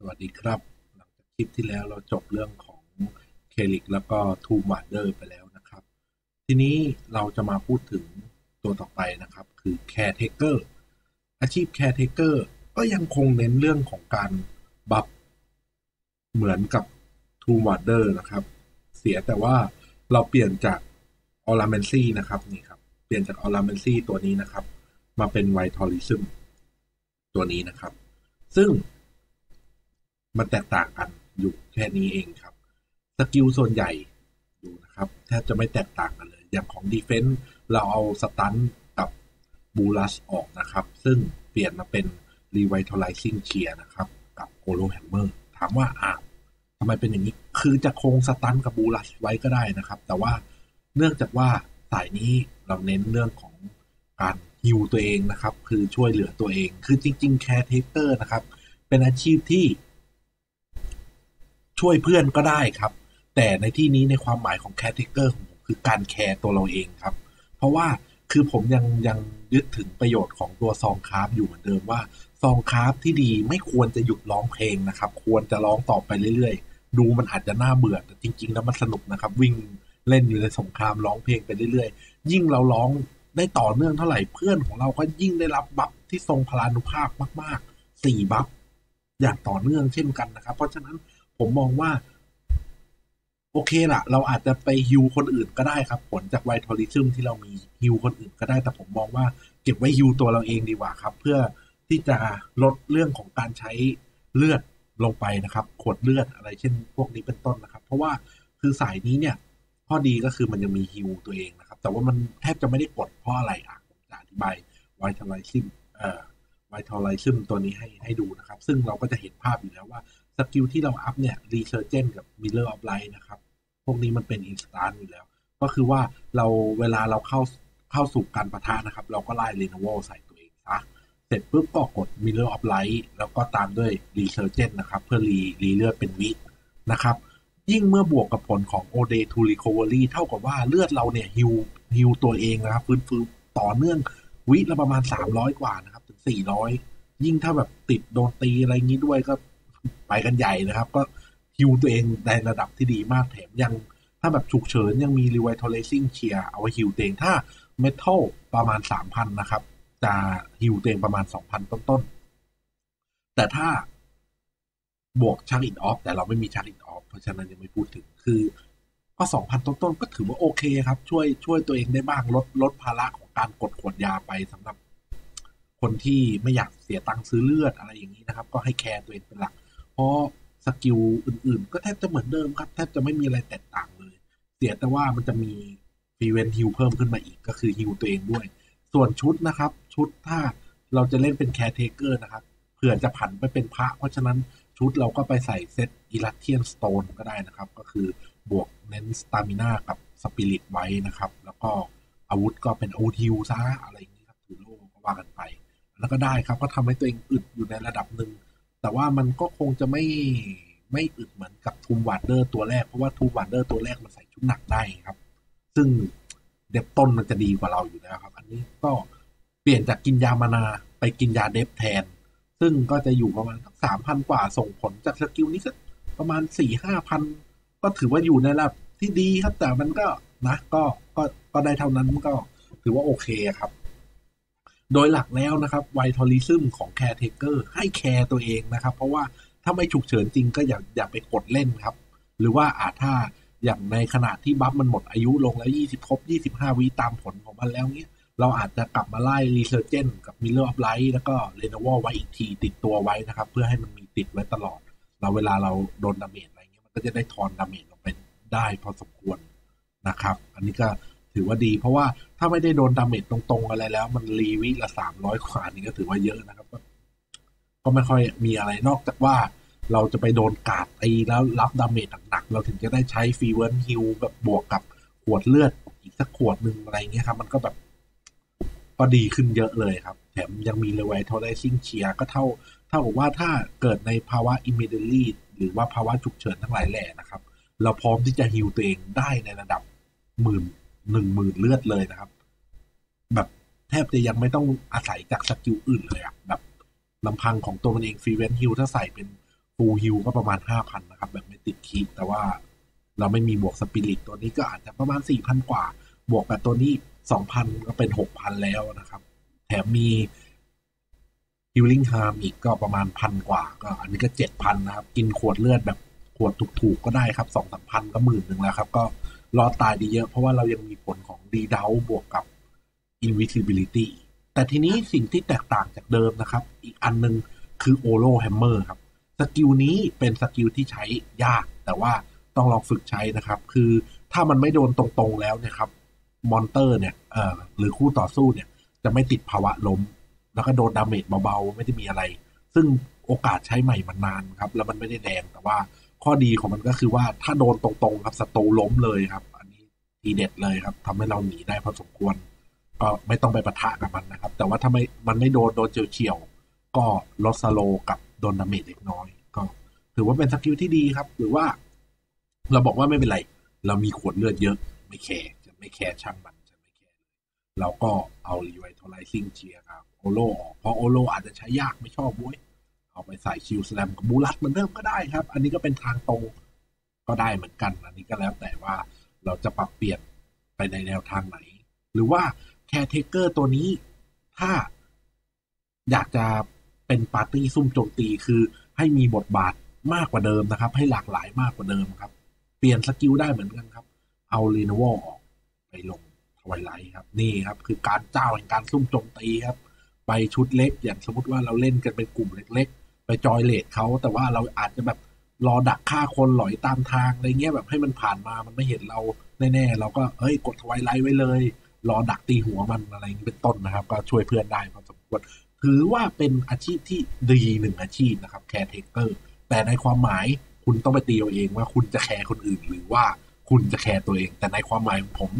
สวัสดีครับ หลังจากคลิปที่แล้วเราจบเรื่องของเคลิกแล้วก็ทูมาร์เดอร์ไปแล้วนะครับ ทีนี้เราจะมาพูดถึงตัวต่อไปนะครับ คือแคร์เทเกอร์อาชีพแคร์เทเกอร์ก็ยังคงเน้นเรื่องของการบัฟเหมือนกับทูมาร์เดอร์นะครับ เสียแต่ว่าเราเปลี่ยนจากออร์เมนซี่นะครับนี่ครับ เปลี่ยนจากออร์เมนซี่ตัวนี้นะครับ มาเป็นไวทอลิซึมตัวนี้นะครับ ซึ่ง มันแตกต่างกันอยู่แค่นี้เองครับ สกิลส่วนใหญ่ดูนะครับแทบจะไม่แตกต่างกันเลย อย่างของดีเฟนส์เราเอาสตันกับบูลัสออกนะครับ ซึ่งเปลี่ยนมาเป็น Revitalizing Cheer นะครับ กับโ o โลแฮมเมอร์ถามว่าอ้าทำไมเป็นอย่างนี้ คือจะคงสตันกับบูลัสไว้ก็ได้นะครับ แต่ว่าเนื่องจากว่าสายนี้เราเน้นเรื่องของการฮิวตัวเองนะครับ คือช่วยเหลือตัวเอง คือจริง ๆ แคร์เทเตอร์นะครับ เป็นอาชีพที่ ช่วยเพื่อนก็ได้ครับ แต่ในที่นี้ในความหมายของแคทเกอร์ของผมคือการแคร์ตัวเราเองครับ เพราะว่าคือผมยังยังยึดถึงประโยชน์ของตัวซองคาราฟอยู่เหมือนเดิมว่าซองคาราฟที่ดีไม่ควรจะหยุดร้องเพลงนะครับ ควรจะร้องต่อไปเรื่อยๆ ดูมันอาจจะน่าเบื่อแต่จริง ๆ แล้วมันสนุกนะครับ วิ่งเล่นอยู่ในสงครามร้องเพลงไปเรื่อยๆ ยิ่งเราร้องได้ต่อเนื่องเท่าไหร่เพื่อนของเราก็ยิ่งได้รับบัฟที่ทรงพลานุภาพมากๆสี่บัฟอย่างต่อเนื่องเช่นกันนะครับ เพราะฉะนั้น ผมมองว่า โอเคละเราอาจจะไปฮิวคนอื่นก็ได้ครับ ผลจากไวทอลิซึมที่เรามีฮิวคนอื่นก็ได้ แต่ผมมองว่าเก็บไว้ฮิวตัวเราเองดีกว่าครับ เพื่อที่จะลดเรื่องของการใช้เลือดลงไปนะครับ ขวดเลือดอะไรเช่น พวกนี้เป็นต้นนะครับ เพราะว่าคือสายนี้เนี่ย ข้อดีก็คือมันยังมีฮิวตัวเองนะครับ แต่ว่ามันแทบจะไม่ได้กดเพราะอะไรอะผมจะอธิบายไวทอลิซึมเอ่อไวทอลิซึมตัวนี้ให้ให้ดูนะครับ ซึ่งเราก็จะเห็นภาพอยู่แล้วว่า สกิลที่เราอัพเนี่ยรีเซอร์เจนกับมิเลอร์ออฟไลท์นะครับ พวกนี้มันเป็นอินสตาร์อยู่แล้ว ก็คือว่าเราเวลาเราเข้าเข้าสู่การประทะนะครับ เราก็ไล่เรโนวใส่ตัวเองซะเสร็จปุ๊บก็กด Mirror of Light แล้วก็ตามด้วย Resurgent นะครับ เพื่อรีรีเลือดเป็นวินะครับ ยิ่งเมื่อบวกกับผลของ o d a y to Recovery เท่ากับว่าเลือดเราเนี่ยฮิวฮิวตัวเองนะครับ ฟื้นฟื้นต่อเนื่องวิละประมาณ300กว่านะครับ ถึง400ยิ่งถ้าแบบติดโดนตีอะไรงี้ด้วยก็ ไปกันใหญ่นะครับ ก็ฮิวตัวเองในระดับที่ดีมากแถมยัง ถ้าแบบฉุกเฉินยังมี revitalizing cheer เอาไว้ฮิวตัวเองถ้า metal ประมาณ3,000นนะครับ จะฮิวตัวเองประมาณ2,000ต้นๆ แต่ถ้าบวกชักอินออฟแต่เราไม่มีชักอินออฟเพราะฉะนั้นยังไม่พูดถึงคือก็2,000ต้นๆ ก็ถือว่าโอเคครับ ช่วยช่วยตัวเองได้บ้างลดลดภาระของการกดขวดยาไปสำหรับคนที่ไม่อยากเสียตังค์ซื้อเลือดอะไรอย่างนี้นะครับ ก็ให้แคร์ตัวเองเป็นหลัก เพราะสกิลอื่นๆ ก็แทบจะเหมือนเดิมครับ แทบจะไม่มีอะไรแตกต่างเลย เสียแต่ว่ามันจะมีฟีเวนฮิลเพิ่มขึ้นมาอีกก็คือฮิลตัวเองด้วย ส่วนชุดนะครับ ชุดถ้าเราจะเล่นเป็นแคร์เทเกอร์นะครับเผื่อจะผันไปเป็นพระ เพราะฉะนั้นชุดเราก็ไปใส่เซตอิลัเทียนสโตนก็ได้นะครับ ก็คือบวกเน้นสตามิน่ากับสปิริตไว้นะครับ แล้วก็อาวุธก็เป็นโอทิวซะอะไรอย่างนี้ครับถือโล่ก็ว่ากันไป แล้วก็ได้ครับก็ทำให้ตัวเองอึดอยู่ในระดับหนึ่ง แต่ว่ามันก็คงจะไม่ไม่อึดเหมือนกับทูมวาร์เดอร์ตัวแรก เพราะว่าทูมวาร์เดอร์ตัวแรกมันใส่ชุดหนักได้ครับ ซึ่งเดฟต้นมันจะดีกว่าเราอยู่แล้วครับ อันนี้ก็เปลี่ยนจากกินยามานาไปกินยาเดฟแทน ซึ่งก็จะอยู่ประมาณสักสามพันกว่าส่งผลจากสกิลนี้ก็ประมาณสี่ห้าพันก็ถือว่าอยู่ในระดับที่ดีครับ แต่มันก็นะ ก็ก็ก็ได้เท่านั้นก็ถือว่าโอเคครับ โดยหลักแล้วนะครับไวทอลิซึมของแคร์เทเกอร์ให้แคร์ตัวเองนะครับ เพราะว่าถ้าไม่ฉุกเฉินจริงก็อย่าอย่าไปกดเล่นครับ หรือว่าอาจถ้าอย่างในขณะที่บัฟมันหมดอายุลงแล้ว 20 ครบ 25 วิตามผลของมันแล้วเนี้ยเราอาจจะกลับมาไล่รีเซอร์เจนกับมิลเลอร์ออฟไลท์แล้วก็เรโนวอลไว้อีกทีติดตัวไว้นะครับ เพื่อให้มันมีติดไว้ตลอด เราเวลาเราโดนดาเมจอะไรเงี้ยมันก็จะได้ทอนดาเมจลงไปได้พอสมควรนะครับ อันนี้ก็ ถือว่าดี เพราะว่าถ้าไม่ได้โดนดาเมจตรงๆอะไรแล้ว มันรีวิละสามร้อยกว่านี่ก็ถือว่าเยอะนะครับ ก็ไม่ค่อยมีอะไรนอกจากว่าเราจะไปโดนกาดตีแล้วรับดาเมจหนักๆเราถึงจะได้ใช้ฟีเวอร์ฮิลแบบบวกกับขวดเลือดอีกสักขวดหนึ่งอะไรเงี้ยครับ มันก็แบบก็ดีขึ้นเยอะเลยครับ แถมยังมีเลเวลทอร์ซิ่งเชียก็เท่าเท่ากับว่าถ้าเกิดในภาวะอิมเมดิลีหรือว่าภาวะฉุกเฉินทั้งหลายแหล่นะครับ เราพร้อมที่จะฮิลตัวเองได้ในระดับหมื่น หนึ่งหมื่นเลือดเลยนะครับ แบบแทบจะยังไม่ต้องอาศัยจากสกิลอื่นเลยอะแบบลำพังของตัวมันเองฟรีเวนฮิลถ้าใส่เป็นฟูลฮิลก็ประมาณห้าพันนะครับ แบบไม่ติดคีแต่ว่าเราไม่มีบวกสปิริตตัวนี้ก็อาจจะประมาณสี่พันกว่า บวกกับตัวนี้สองพันก็เป็นหกพันแล้วนะครับ แถมมีฮิลลิ่งฮาร์มอีกก็ประมาณพันกว่า ก็อันนี้ก็เจ็ดพันนะครับ กินขวดเลือดแบบขวดถูกๆก็ได้ครับสองสามพันก็หมื่นหนึ่งแล้วครับ ก็ รอตายดีเยอะ เพราะว่าเรายังมีผลของดีดาวบวกกับ invisibility แต่ทีนี้สิ่งที่แตกต่างจากเดิมนะครับ อีกอันนึงคือโอโลแฮมเมอร์ครับ สกิลนี้เป็นสกิลที่ใช้ยาก แต่ว่าต้องลองฝึกใช้นะครับ คือถ้ามันไม่โดนตรงๆแล้วเนี่ยครับ มอนเตอร์เนี่ยเอ่อหรือคู่ต่อสู้เนี่ย จะไม่ติดภาวะล้ม แล้วก็โดนดาเมจเบาๆ ไม่ได้มีอะไร ซึ่งโอกาสใช้ใหม่มันนานครับ แล้วมันไม่ได้แดงแต่ว่า ข้อดีของมันก็คือว่าถ้าโดนตรงๆครับสตูล้มเลยครับ อันนี้ทีเด็ดเลยครับทำให้เราหนีได้พอสมควร ก็ไม่ต้องไปปะทะกับมันนะครับ แต่ว่าถ้าไม่มันไม่โดนโดนเฉียวๆก็ลดสโลกับโดนดาเมจเล็กน้อย ก็ ถือว่าเป็นสกิลที่ดีครับ หรือว่า เราบอกว่าไม่เป็นไร เรามีขวดเลือดเยอะไม่แคร์จะไม่แคร์ช่างมันจะไม่แคร์เราก็เอารีไวท์ไลซิ่งเชียร์ครับโอโลออกเพราะโอโลอาจจะใช้ยากไม่ชอบบ้ย เอาไปใส่ชิลสแลมกับบูลัสเหมือนเดิมก็ได้ครับ อันนี้ก็เป็นทางตรงก็ได้เหมือนกัน อันนี้ก็แล้วแต่ว่าเราจะปรับเปลี่ยนไปในแนวทางไหน หรือว่าแคร์เทเกอร์ตัวนี้ถ้าอยากจะเป็นปาร์ตี้ซุ่มโจมตีคือให้มีบทบาทมากกว่าเดิมนะครับ ให้หลากหลายมากกว่าเดิมครับ เปลี่ยนสกิลได้เหมือนกันครับ เอาเรโนวอออกไปลงทวายไลท์ครับ นี่ครับ คือการเจ้าแห่งการซุ่มโจมตีครับ ไปชุดเล็กอย่างสมมติว่าเราเล่นกันเป็นกลุ่มเล็กๆ ไปจอยเลดเขาแต่ว่าเราอาจจะแบบรอดักฆ่าคนหลอยตามทางอะไรเงี้ยแบบให้มันผ่านมามันไม่เห็นเราแน่ๆเราก็เฮ้ยกดทวายไลท์ไว้เลย รอดักตีหัวมันอะไรอย่างนี้เป็นต้นนะครับ ก็ช่วยเพื่อนได้พอสมควรถือว่าเป็นอาชีพที่ดีหนึ่งอาชีพนะครับแคร์เทเกอร์แต่ในความหมายคุณต้องไปตีเอาเองว่าคุณจะแคร์คนอื่นหรือว่าคุณจะแคร์ตัวเอง แต่ในความหมายของผม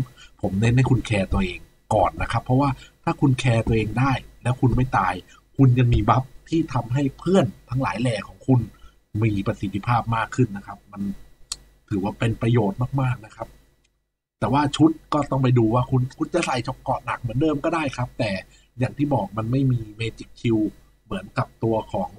ผมเน้นให้คุณแคร์ตัวเองก่อนนะครับ เพราะว่าถ้าคุณแคร์ตัวเองได้ แล้วคุณไม่ตาย คุณยังมีบัฟ ที่ทำให้เพื่อนทั้งหลายแหล่ของคุณมีประสิทธิภาพมากขึ้นนะครับ มันถือว่าเป็นประโยชน์มากๆนะครับ แต่ว่าชุดก็ต้องไปดูว่าคุณคุณจะใส่ช็อกเกาะหนักเหมือนเดิมก็ได้ครับ แต่อย่างที่บอกมันไม่มีเมจิกคิวเหมือนกับตัวของ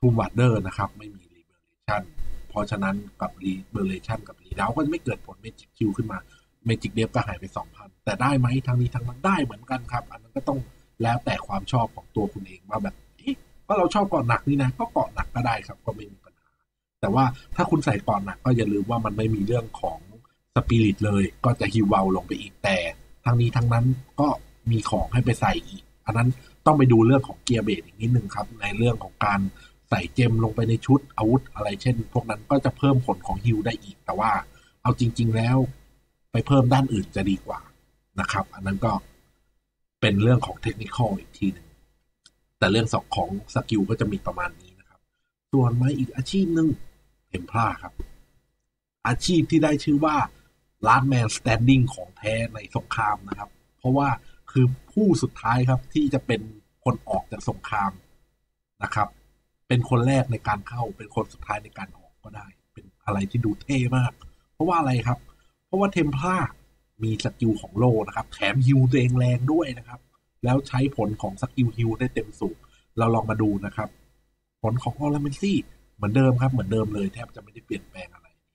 ทูมวัตเดอร์นะครับ ไม่มีรีเบอร์เลชันเพราะฉะนั้นกับรีเบอร์เลชันกับรีดาวก็จะไม่เกิดผลเมจิกคิวขึ้นมาเมจิกเดฟก็หายไปสองพันแต่ได้ไหมทางนี้ทางนั้นได้เหมือนกันครับ อันนั้นก็ต้องแล้วแต่ความชอบของตัวคุณเองว่าแบบ ว่าเราชอบเกาะหนักนี่นะก็เกาะหนักก็ได้ครับก็ไม่มีปัญหา แต่ว่าถ้าคุณใส่เกาะหนักก็อย่าลืมว่ามันไม่มีเรื่องของสปิริตเลย ก็จะฮิวเวลลงไปอีกแต่ทางนี้ทางนั้นก็มีของให้ไปใส่อีกอันนั้นต้องไปดูเรื่องของเกียร์เบรอีกนิดนึงครับ ในเรื่องของการใส่เจมลงไปในชุดอาวุธอะไรเช่น พวกนั้นก็จะเพิ่มผลของฮิวได้อีก แต่ว่าเอาจริง ๆ แล้ว ไปเพิ่มด้านอื่นจะดีกว่านะครับ อันนั้นก็เป็นเรื่องของเทคนิคอีกทีหนึ่ง แต่เรื่องสองของสกิลก็จะมีประมาณนี้นะครับ ส่วนมาอีกอาชีพหนึ่งเทมพลาครับ อาชีพที่ได้ชื่อว่า last man standing ของแท้ในสงครามนะครับ เพราะว่าคือผู้สุดท้ายครับที่จะเป็นคนออกจากสงครามนะครับ เป็นคนแรกในการเข้า เป็นคนสุดท้ายในการออกก็ได้ เป็นอะไรที่ดูเท่มาก เพราะว่าอะไรครับ เพราะว่าเทมพลามีสกิลของโลนะครับ แถมฮิวตัวเองแรงด้วยนะครับ แล้วใช้ผลของสกิลฮิวได้เต็มสูบเราลองมาดูนะครับ ผลของออร์เมนซี่เหมือนเดิมครับ เหมือนเดิมเลยแทบจะไม่ได้เปลี่ยนแปลงอะไรครับ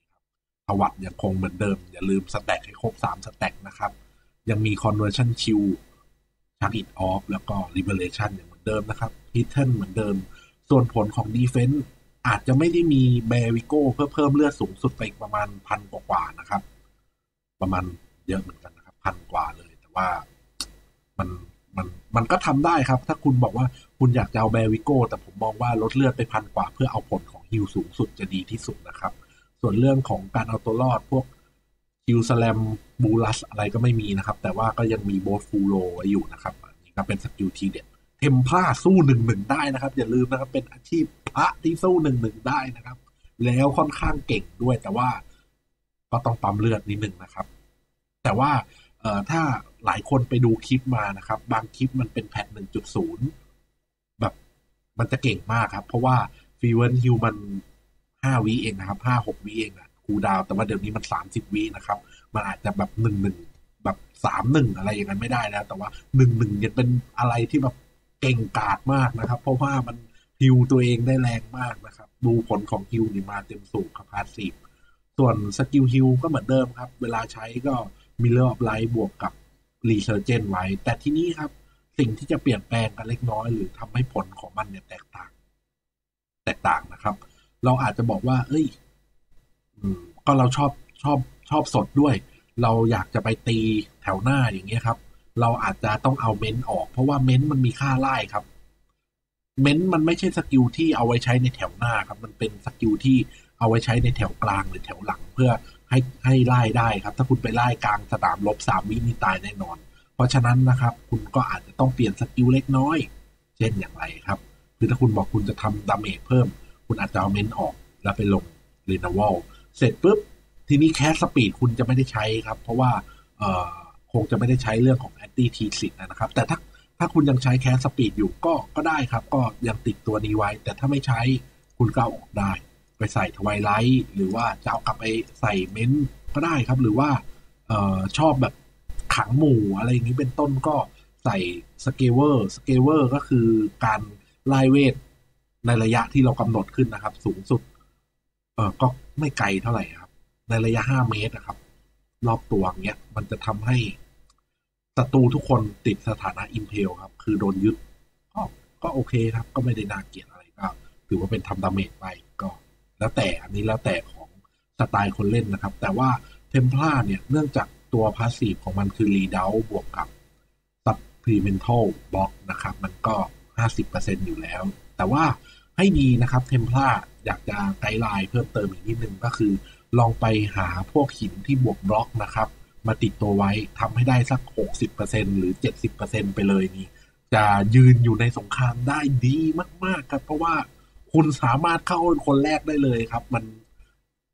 ถวัดยังคงเหมือนเดิม อย่าลืมสแต็กให้ครบสามสแต็กนะครับ ยังมี conversion q ชักอิดออฟแล้วก็ liberation อย่างเหมือนเดิมนะครับ hidden เหมือนเดิม ส่วนผลของ defense อาจจะไม่ได้มีแบริโก้เพื่อเพิ่มเลือดสูงสุดไปประมาณพันกว่าๆนะครับ ประมาณเยอะเหมือนกันนะครับพันกว่าเลย แต่ว่ามัน มันมันก็ทำได้ครับ ถ้าคุณบอกว่าคุณอยากจะเอาแบริโก้ แต่ผมมองว่าลดเลือดไปพันกว่าเพื่อเอาผลของฮิลสูงสุดจะดีที่สุดนะครับ ส่วนเรื่องของการเอาตัวรอดพวกฮิลสแลมบูลัสอะไรก็ไม่มีนะครับ แต่ว่าก็ยังมีโบสฟูโลไว้อยู่นะครับอันนี้ก็เป็นสกิลทีเด็ดเทมพลาสู้หนึ่งหนึ่งได้นะครับ อย่าลืมนะครับ เป็นอาชีพพระที่สู้หนึ่งหนึ่งได้นะครับ แล้วค่อนข้างเก่งด้วยแต่ว่าก็ต้องปั๊มเลือดนิดหนึ่งนะครับ แต่ว่าเอ่อถ้า หลายคนไปดูคลิปมานะครับ บางคลิปมันเป็นแพทหนึ่งจุดศูนย์แบบมันจะเก่งมากครับ เพราะว่าฟีเวนฮิวมันห้าวิเองนะครับห้าหกวิเองอะคูดาว แต่ว่าเดี๋ยวนี้มันสามสิบวินะครับ มันอาจจะแบบหนึ่งหนึ่งแบบสามหนึ่งอะไรอย่างนั้นไม่ได้แล้ว แต่ว่าหนึ่งหนึ่งยังเป็นอะไรที่แบบเก่งกาจมากนะครับ เพราะว่ามันฮิวตัวเองได้แรงมากนะครับ ดูผลของฮิวนี่มาเต็มสูบครับพาสซีฟส่วนสกิลฮิวก็เหมือนเดิมครับ เวลาใช้ก็มิเลอร์ออฟไลท์บวกกับ รีเซอร์เจนไว้ แต่ที่นี้ครับ สิ่งที่จะเปลี่ยนแปลงกันเล็กน้อย หรือทำให้ผลของมันเนี่ยแตกต่าง แตกต่างนะครับ เราอาจจะบอกว่า เอ้ยก็เราชอบชอบชอบสดด้วย เราอยากจะไปตีแถวหน้าอย่างเงี้ยครับ เราอาจจะต้องเอาเม้นออก เพราะว่าเม้นมันมีค่าไล่ครับ เม้นมันไม่ใช่สกิลที่เอาไว้ใช้ในแถวหน้าครับ มันเป็นสกิลที่เอาไว้ใช้ในแถวกลางหรือแถวหลัง เพื่อ ให้ให้ไล่ได้ครับ ถ้าคุณไปไล่กลางสนามลบสามวินี่ตายแน่นอน เพราะฉะนั้นนะครับ คุณก็อาจจะต้องเปลี่ยนสกิลเล็กน้อย เช่นอย่างไรครับคือถ้าคุณบอกคุณจะทำดาเมจเพิ่ม คุณอาจจะเอาเมนออกแล้วไปลงเรนาวลเสร็จปุ๊บ ทีนี้แคสสปีดคุณจะไม่ได้ใช้ครับ เพราะว่าเอ่อคงจะไม่ได้ใช้เรื่องของแอนตี้ทีสินะครับ แต่ถ้าถ้าคุณยังใช้แคสสปีดอยู่ก็ก็ได้ครับ ก็ยังติดตัวนี้ไว้ แต่ถ้าไม่ใช้คุณก็ออกได้ ไปใส่ทวายไลท์หรือว่าจะเอากลับไปใส่เม้นก็ได้ครับ หรือว่าเออชอบแบบขังหมู่อะไรอย่างนี้เป็นต้นก็ใส่สเกเวอร์สเกเวอร์ก็คือการไล่เวทในระยะที่เรากำหนดขึ้นนะครับ สูงสุด เออก็ไม่ไกลเท่าไหร่ครับ ในระยะห้าเมตรนะครับ รอบตัวเนี้ย มันจะทำให้ศัตรูทุกคนติดสถานะอิมเพลครับ คือโดนยึดก็ก็โอเคครับ ก็ไม่ได้น่าเกลียดอะไรก็ถือว่าเป็นทำดาเมจไปก็ แล้วแต่อันนี้แล้วแต่ของสไตล์คนเล่นนะครับ แต่ว่าเทมเพลาเนี่ยเนื่องจากตัวพาสซีฟของมันคือรีเดาวบวกกับซับพรีเมนทัลบล็อกนะครับ มันก็ห้าสิบเปอร์เซ็นอยู่แล้ว แต่ว่าให้ดีนะครับเทมเพลาอยากจะไกด์ไลน์เพิ่มเติมอีกนิดนึงก็คือ ลองไปหาพวกหินที่บวกบล็อกนะครับ มาติดตัวไว้ทำให้ได้สัก 60%หรือ 70%ไปเลยนี่จะยืนอยู่ในสงครามได้ดีมาก ๆ ครับ เพราะว่า คุณสามารถเข้าคนแรกได้เลยครับ มัน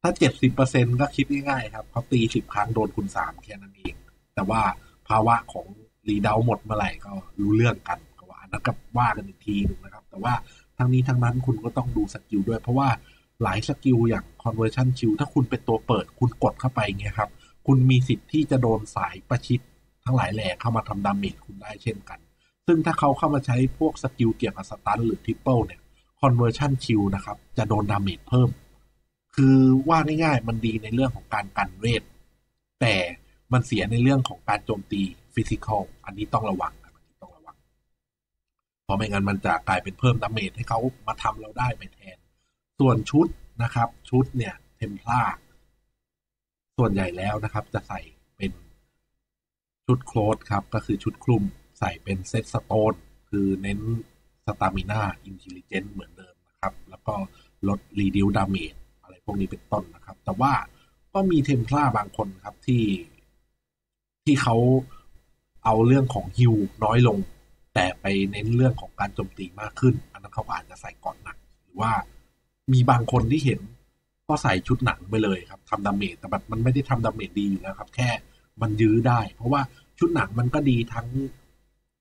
ถ้า70%ก็คิดง่ายๆครับเขาตี10ครั้งโดนคุณ3แค่นั้นเอง แต่ว่าภาวะของรีเดาวหมดเมื่อไหร่ก็รู้เรื่องกันก็ว่านั้นก็ว่ากันอีกทีหนึ่งนะครับ แต่ว่าทั้งนี้ทั้งนั้นคุณก็ต้องดูสกิลด้วย เพราะว่าหลายสกิลอย่าง conversion shield ถ้าคุณเป็นตัวเปิดคุณกดเข้าไปเงี้ยครับ คุณมีสิทธิ์ที่จะโดนสายประชิดทั้งหลายแหล่เข้ามาทำดาเมจคุณได้เช่นกัน ซึ่งถ้าเขาเข้ามาใช้พวกสกิลเกี่ยวกับสตันหรือทริปเปิลเนี่ย conversion shield นะครับ จะโดนดาเมจเพิ่ม คือว่าง่ายๆ มันดีในเรื่องของการกันเวท แต่มันเสียในเรื่องของการโจมตีฟิสิกอลอันนี้ต้องระวังอันนี้ต้องระวัง เพราะไม่งั้นมันจะกลายเป็นเพิ่มดาเมจให้เขามาทำเราได้ไปแทน ส่วนชุดนะครับ ชุดเนี่ยเทมพลาส่วนใหญ่แล้วนะครับ จะใส่เป็นชุดโคลดครับ ก็คือชุดคลุมใส่เป็นเซตสโตน คือเน้น สตามิน่าอินเทลเจนต์เหมือนเดิมนะครับ แล้วก็ลดรีดิวดาเมจอะไรพวกนี้เป็นต้นนะครับ แต่ว่าก็มีเทมพลาบางคนครับที่ที่เขาเอาเรื่องของฮิวน้อยลง แต่ไปเน้นเรื่องของการโจมตีมากขึ้น อันนั้นเขาอาจจะใส่ก่อนหนัก หรือว่ามีบางคนที่เห็นก็ใส่ชุดหนังไปเลยครับทำดาเมจแต่แบบมันไม่ได้ทำดาเมจดีอยู่แล้วครับ แค่มันยื้อได้ เพราะว่าชุดหนังมันก็ดีทั้ง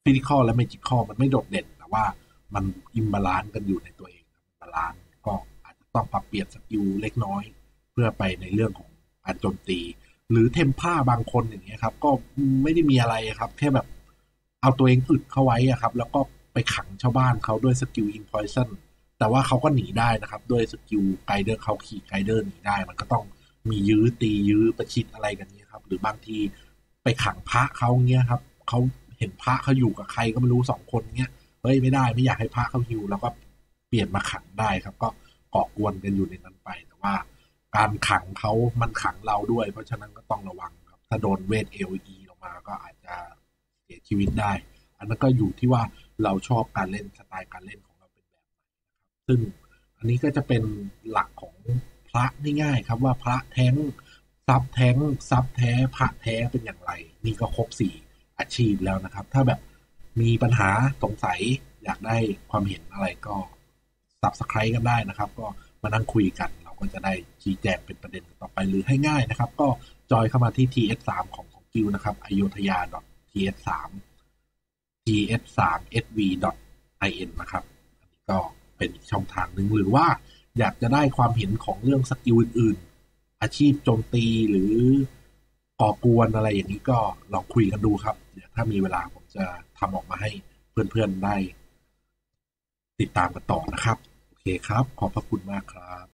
ฟิสิกอลและเมจิคอลมันไม่โดดเด่นแต่ว่า มันอิมบาลานซ์กันอยู่ในตัวเองบาลานซ์ก็อาจจะต้องปรับเปลี่ยนสกิลเล็กน้อย เพื่อไปในเรื่องของการโจมตี หรือเทมผ้าบางคนอย่างเงี้ยครับ ก็ไม่ได้มีอะไรครับ แค่แบบเอาตัวเองอึดเข้าไว้อะครับ แล้วก็ไปขังชาวบ้านเขาด้วยสกิลอินพอยซันแต่ว่าเขาก็หนีได้นะครับ ด้วยสกิลไกเดอร์เขาขี่ไกเดอร์หนีได้ มันก็ต้องมียื้อตียื้อประชิดอะไรกันเนี้ยครับ หรือบางทีไปขังพระเขาเงี้ยครับเขาเห็นพระเขาอยู่กับใครก็ไม่รู้สองคนเงี้ย เฮ้ยไม่ได้ไม่อยากให้พระเขาฮิวแล้วก็เปลี่ยนมาขังได้ครับ ก็เกาะกวนกันอยู่ในนั้นไป แต่ว่า การขังเขามันขังเราด้วย เพราะฉะนั้นก็ต้องระวังครับ ถ้าโดนเวทเอลีลงมาก็อาจจะเสียชีวิตได้ อันนั้นก็อยู่ที่ว่าเราชอบการเล่นสไตล์การเล่นของเราเป็นแบบไหนนะครับซึ่งอันนี้ก็จะเป็นหลักของพระง่ายๆครับ ว่าพระแท้งซับแท้งซับแท้พระแท้เป็นอย่างไร นี่ก็ครบสี่อาชีพแล้วนะครับ ถ้าแบบ มีปัญหาสงสัยอยากได้ความเห็นอะไรก็สับสไครกันได้นะครับ ก็มานั่งคุยกัน เราก็จะได้ชี้แจงเป็นประเด็นต่อไปหรือให้ง่ายนะครับ ก็จอยเข้ามาที่ TS3 ของของกิวนะครับอโยธยา .ts3 ts3sv.in นะครับอันนี้ก็เป็นอีกช่องทางหนึ่งหรือว่าอยากจะได้ความเห็นของเรื่องสกิลอื่น ๆ อาชีพโจมตีหรือก่อกวนอะไรอย่างนี้ก็ลองคุยกันดูครับ เดี๋ยวถ้ามีเวลาผมจะทำออกมาให้เพื่อนๆได้ติดตามกันต่อนะครับ โอเคครับ ขอบพระคุณมากครับ